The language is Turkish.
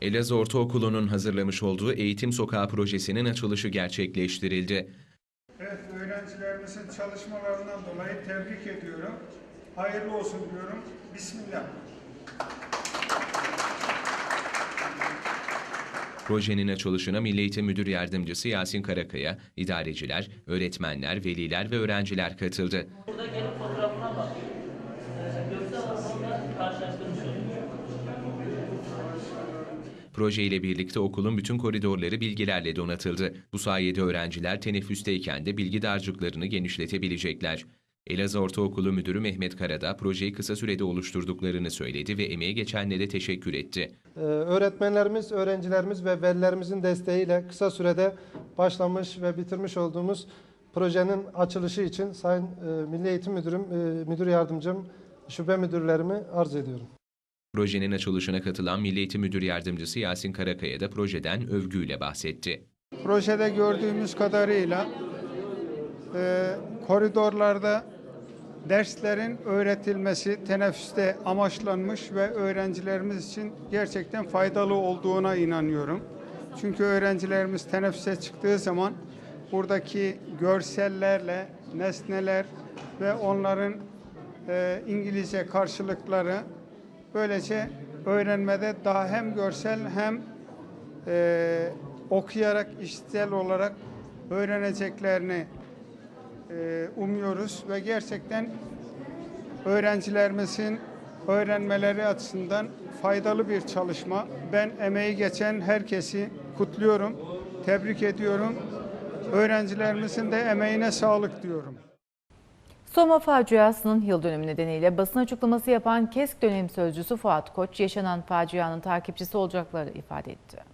Elazığ Ortaokulu'nun hazırlamış olduğu Eğitim Sokağı projesinin açılışı gerçekleştirildi. Evet, öğrencilerimizin çalışmalarından dolayı tebrik ediyorum. Hayırlı olsun diyorum. Bismillah. Projenin açılışına Milli Eğitim Müdür Yardımcısı Yasin Karakaya, idareciler, öğretmenler, veliler ve öğrenciler katıldı. Burada gelip fotoğrafına bak. Proje ile birlikte okulun bütün koridorları bilgilerle donatıldı. Bu sayede öğrenciler teneffüsteyken de bilgi dağarcıklarını genişletebilecekler. Elazığ Ortaokulu Müdürü Mehmet Karada projeyi kısa sürede oluşturduklarını söyledi ve emeği geçenlere teşekkür etti. Ee, Öğretmenlerimiz, öğrencilerimiz ve velilerimizin desteğiyle kısa sürede başlamış ve bitirmiş olduğumuz projenin açılışı için Sayın e, Milli Eğitim Müdürüm, e, Müdür Yardımcım, şube müdürlerimi arz ediyorum. Projenin açılışına katılan Milli Eğitim Müdür Yardımcısı Yasin Karakaya da projeden övgüyle bahsetti. Projede gördüğümüz kadarıyla e, koridorlarda derslerin öğretilmesi teneffüste amaçlanmış ve öğrencilerimiz için gerçekten faydalı olduğuna inanıyorum. Çünkü öğrencilerimiz teneffüse çıktığı zaman buradaki görsellerle nesneler ve onların e, İngilizce karşılıkları böylece öğrenmede daha hem görsel hem e, okuyarak işitsel olarak öğreneceklerini e, umuyoruz ve gerçekten öğrencilerimizin öğrenmeleri açısından faydalı bir çalışma. Ben emeği geçen herkesi kutluyorum, tebrik ediyorum. Öğrencilerimizin de emeğine sağlık diyorum. Soma faciasının yıl dönümü nedeniyle basın açıklaması yapan KESK dönem sözcüsü Fuat Koç, yaşanan facianın takipçisi olacaklarını ifade etti.